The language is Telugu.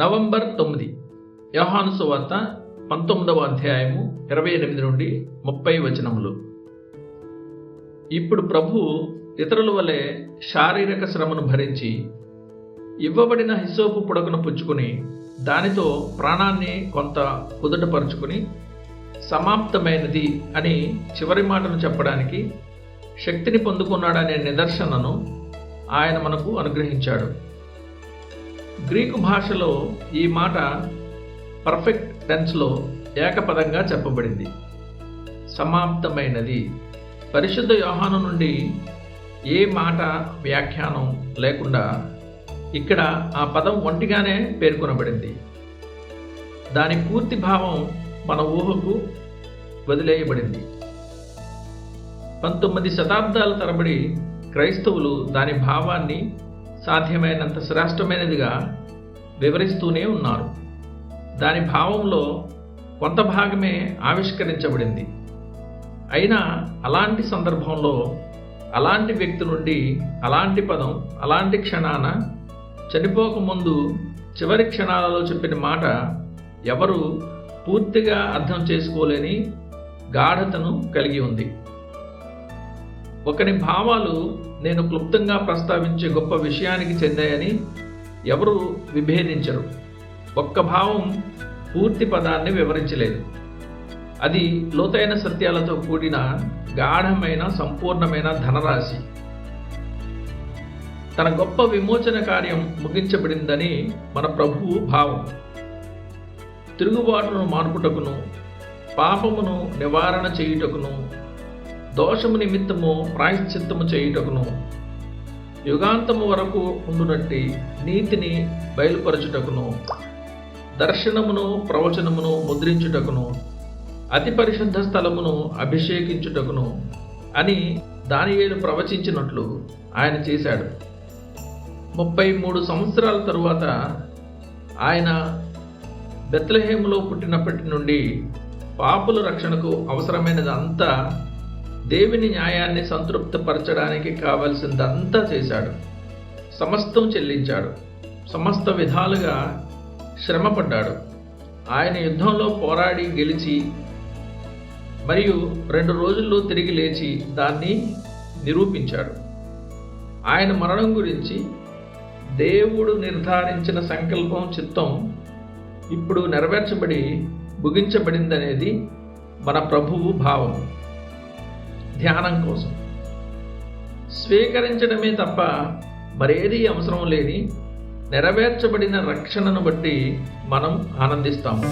నవంబర్ తొమ్మిది. యోహాను సువార్త పంతొమ్మిదవ అధ్యాయము ఇరవై ఎనిమిది నుండి ముప్పై వచనములు. ఇప్పుడు ప్రభు ఇతరుల వలె శారీరక శ్రమను భరించి ఇవ్వబడిన హిసోపు పుడకను పుచ్చుకుని దానితో ప్రాణాన్ని కొంత కుదుటపరుచుకుని సమాప్తమైనది అని చివరి మాటను చెప్పడానికి శక్తిని పొందుకున్నాడనే నిదర్శనను ఆయన మనకు అనుగ్రహించాడు. గ్రీకు భాషలో ఈ మాట పర్ఫెక్ట్ టెన్స్లో ఏకపదంగా చెప్పబడింది. సమాప్తమైనది. పరిశుద్ధ యోహాను నుండి ఏ మాట వ్యాఖ్యానం లేకుండా ఇక్కడ ఆ పదం ఒంటిగానే పేర్కొనబడింది. దాని పూర్తి భావం మన ఊహకు వదిలేయబడింది. పంతొమ్మిది శతాబ్దాల తరబడి క్రైస్తవులు దాని భావాన్ని సాధ్యమైనంత శ్రేష్టమైనదిగా వివరిస్తూనే ఉన్నారు. దాని భావంలో కొంత భాగమే ఆవిష్కరించబడింది. అయినా అలాంటి సందర్భంలో అలాంటి వ్యక్తి నుండి అలాంటి పదం అలాంటి క్షణాన చనిపోకముందు చివరి క్షణాలలో చెప్పిన మాట ఎవరు పూర్తిగా అర్థం చేసుకోలేని గాఢతను కలిగి ఉంది. ఒకని భావాలు నేను క్లుప్తంగా ప్రస్తావించే గొప్ప విషయానికి చెందాయని ఎవరు విభేదించరు. ఒక్క భావం పూర్తి పదాన్ని వివరించలేదు. అది లోతైన సత్యాలతో కూడిన గాఢమైన సంపూర్ణమైన ధనరాశి. తన గొప్ప విమోచన కార్యం ముగించబడిందని మన ప్రభువు భావం. తిరుగుబాటును మానుపుటకును పాపమును నివారణ చేయుటకును దోషము నిమిత్తము ప్రాయశ్చిత్తము చేయుటకును. యుగాంతము వరకు ఉండునట్టి నీతిని బయలుపరచుటకును. దర్శనమును ప్రవచనమును ముద్రించుటకును. అతి పరిశుద్ధ స్థలమును అభిషేకించుటకును అని దానియేలు ప్రవచించినట్లు ఆయన చేశాడు. ముప్పై మూడు సంవత్సరాల తరువాత ఆయన బెత్లహేములో పుట్టినప్పటి నుండి పాపుల రక్షణకు అవసరమైనదంతా దేవుని న్యాయాన్ని సంతృప్తిపరచడానికి కావలసిందంతా చేశాడు. సమస్తం చెల్లించాడు. సమస్త విధాలుగా శ్రమపడ్డాడు. ఆయన యుద్ధంలో పోరాడి గెలిచి మరియు రెండు రోజుల్లో తిరిగి లేచి దాన్ని నిరూపించాడు. ఆయన మరణం గురించి దేవుడు నిర్ధారించిన సంకల్పం చిత్తం ఇప్పుడు నెరవేర్చబడి ముగించబడిందనేది మన ప్రభువు భావం ధ్యానం కోసం. స్వీకరించడమే తప్ప మరేదీ అవసరం లేని నెరవేర్చబడిన రక్షణను బట్టి మనం ఆనందిస్తాము.